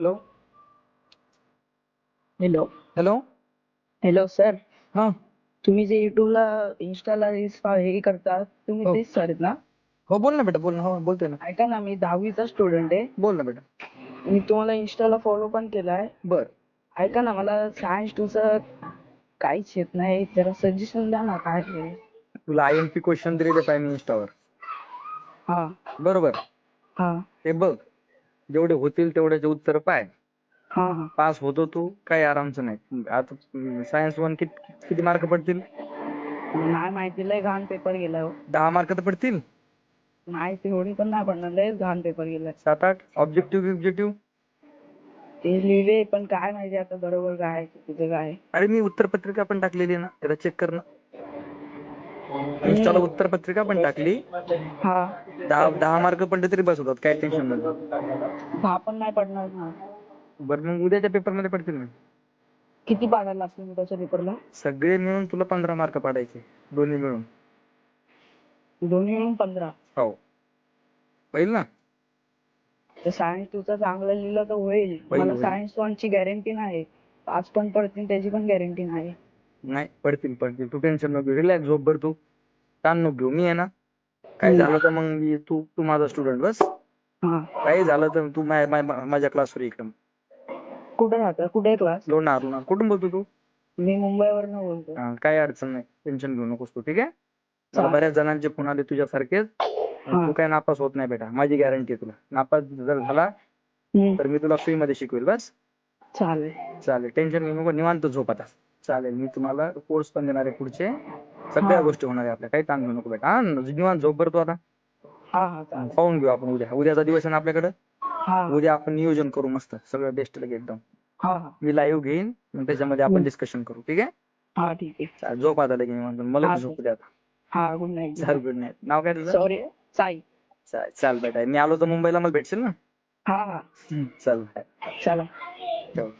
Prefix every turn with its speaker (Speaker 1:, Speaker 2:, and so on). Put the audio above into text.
Speaker 1: Hello hello
Speaker 2: hello
Speaker 1: hello sir
Speaker 2: हा.
Speaker 1: तुम्ही जे युट्यूबला इन्स्टाला रील्स हे करता तुम्ही
Speaker 2: हो.
Speaker 1: तेच सर आहेत ना?
Speaker 2: हो बोल ना बेटा बोल ना. हो बोलतोय ना.
Speaker 1: ऐका ना मी दहावीचा स्टुडंट आहे.
Speaker 2: बोल ना बेटा.
Speaker 1: मी तुम्हाला इन्स्टाला फॉलो पण केलाय.
Speaker 2: बर.
Speaker 1: ऐका ना मला सायन्स टूचं काहीच येत नाही जरा सजेशन द्या ना काय ते
Speaker 2: तुला आय एम पी क्वेश्चन दिलेले पाहिजे इंस्टावर
Speaker 1: हा.
Speaker 2: बरोबर.
Speaker 1: हा.
Speaker 2: ते बघ. जेवढे होतील तेवढ्याचे उत्तर पाय.
Speaker 1: हा हा.
Speaker 2: पास होतो तू काही आरामचं नाही. आता सायन्स वन किती किती मार्क पडतील?
Speaker 1: नाही माहिती लय घाण पेपर गेलाय हो.
Speaker 2: दहा मार्क तर पडतील?
Speaker 1: नाही तेवढी पण नाही पडणार लयच घाण पेपर गेलाय
Speaker 2: सात आठ? ऑब्जेक्टिव्ह ऑब्जेक्टिव्ह
Speaker 1: ते लिहिले पण काय माहिती आता बरोबर काय आहे, चुकीचं काय. आहे.
Speaker 2: अरे मी उत्तरपत्रिका पण टाकलेली आहे ना त्याला चेक कर ना. इंस्टाला उत्तरपत्रिका पण टाकली.
Speaker 1: हा.
Speaker 2: दहा दहा मार्क पडले तरी बस होतात काय टेन्शन नाही.
Speaker 1: दहा पण नाही पडणार. ना
Speaker 2: बरं मग उद्याच्या पेपरमध्ये पडतील ना?
Speaker 1: किती पाडायला लागतील त्याच्या पेपरला?
Speaker 2: सगळे मिळून तुला पंधरा मार्क पाडायचे दोन्ही मिळून.
Speaker 1: दोन्ही मिळून पंधरा?
Speaker 2: हो. होईल ना?
Speaker 1: तर सायन्स तुझं चांगलं लिहिलं तर होईल.
Speaker 2: होईल,
Speaker 1: मला
Speaker 2: होईल.
Speaker 1: सायन्स ची गॅरंटी नाही. पाच पण पडतील त्याची पण गॅरंटी नाही.
Speaker 2: नाही पडतील पडतील. तू टेन्शन नको रिलॅक्स झोप भर तू. ताण नको घेऊ मी आहे ना. काय
Speaker 1: हम्म.
Speaker 2: झालं तर मग मी तू तू माझा स्टुडंट बस. काही झालं तर तू मा- मा- मा- माझ्या क्लासवर इकडं.
Speaker 1: कुठे राहता? कुठे क्लास
Speaker 2: लोणार लोणार. कुठून बोलतो तू?
Speaker 1: मी मुंबईवरनं बोलतो.
Speaker 2: हा, काही अडचण नाही. टेन्शन घेऊ नकोस तू ठीक आहे? मला. बऱ्याच जणांचे फोन आले तुझ्यासारखेच. तू काय नापास होत नाही बेटा. माझी गॅरंटी आहे तुला. नापास जर झाला
Speaker 1: हम्म,
Speaker 2: तर मी तुला फ्री मध्ये शिकवेल बस.
Speaker 1: चालेल.
Speaker 2: चालेल. टेन्शन घेऊ नको. निवांत झोप आता. चालेल. मी तुम्हाला कोर्स पण देणार आहे पुढचे. सगळ्या. गोष्टी होणार आहे आपल्या. काही ताण घेऊ नको बेटा. हा निवांत झोप भरतो आता.
Speaker 1: हा हा चालेल.
Speaker 2: पाहून घेऊ आपण उद्या. उद्याचा दिवस आहे ना आपल्याकडे?
Speaker 1: हा.
Speaker 2: उद्या आपण नियोजन करू मस्त. सगळं बेस्ट लगे एकदम.
Speaker 1: हा हा.
Speaker 2: मी लाईव्ह घेईन. मग त्याच्यामध्ये आपण. डिस्कशन करू. ठीक आहे?
Speaker 1: हा ठीक आहे.
Speaker 2: चालेल, झोप आता लगे निवांत. मला
Speaker 1: हा,
Speaker 2: बी झोपू द्या आता.
Speaker 1: हा गुड नाईट
Speaker 2: चाल गुड नाईट नाव काय तुझं?
Speaker 1: सॉरी साई.
Speaker 2: चाल चाल बेटा. मी आलो तर मुंबईला मला भेटशील ना?
Speaker 1: हा हा.
Speaker 2: चल
Speaker 1: चला.
Speaker 2: ठेव.